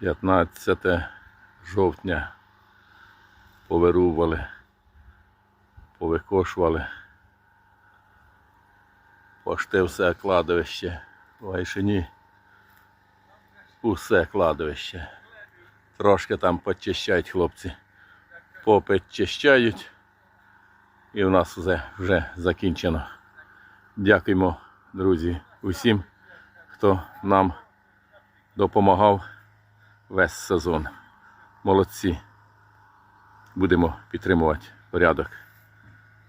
15 жовтня повирували, повикошували. Пошти все кладовище в Гайшині. Усе кладовище. Трошки там почищають хлопці. Попечищають. І у нас все вже закінчено. Дякуємо, друзі, усім, хто нам допомагав весь сезон. Молодці. Будемо підтримувати порядок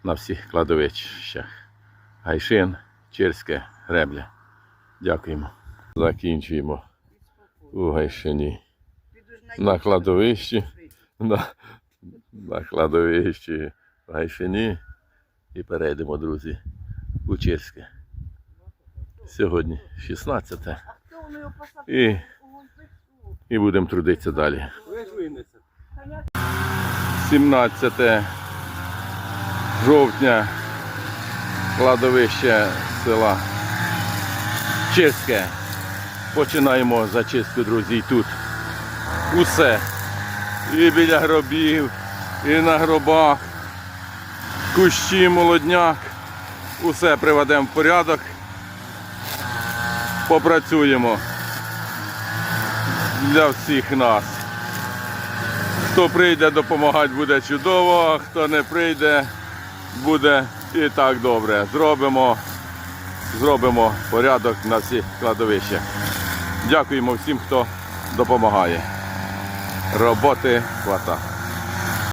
на всіх кладовищах. Гайшин, Черське, Гребля. Дякуємо. Закінчуємо у Гайшині. На кладовищі. На, на кладовищі в Гайшині. І перейдемо, друзі, у Черське. Сьогодні 16 і, і будемо трудитися далі. 17 жовтня кладовище села Чеське. Починаємо зачистку, друзі, і тут. Усе. І біля гробів, і на гробах, кущі, молодняк. Усе приведемо в порядок. Попрацюємо для всіх нас. Хто прийде допомагати, буде чудово, а хто не прийде, буде і так добре. Зробимо, зробимо порядок на всі кладовища. Дякуємо всім, хто допомагає. Роботи хвата.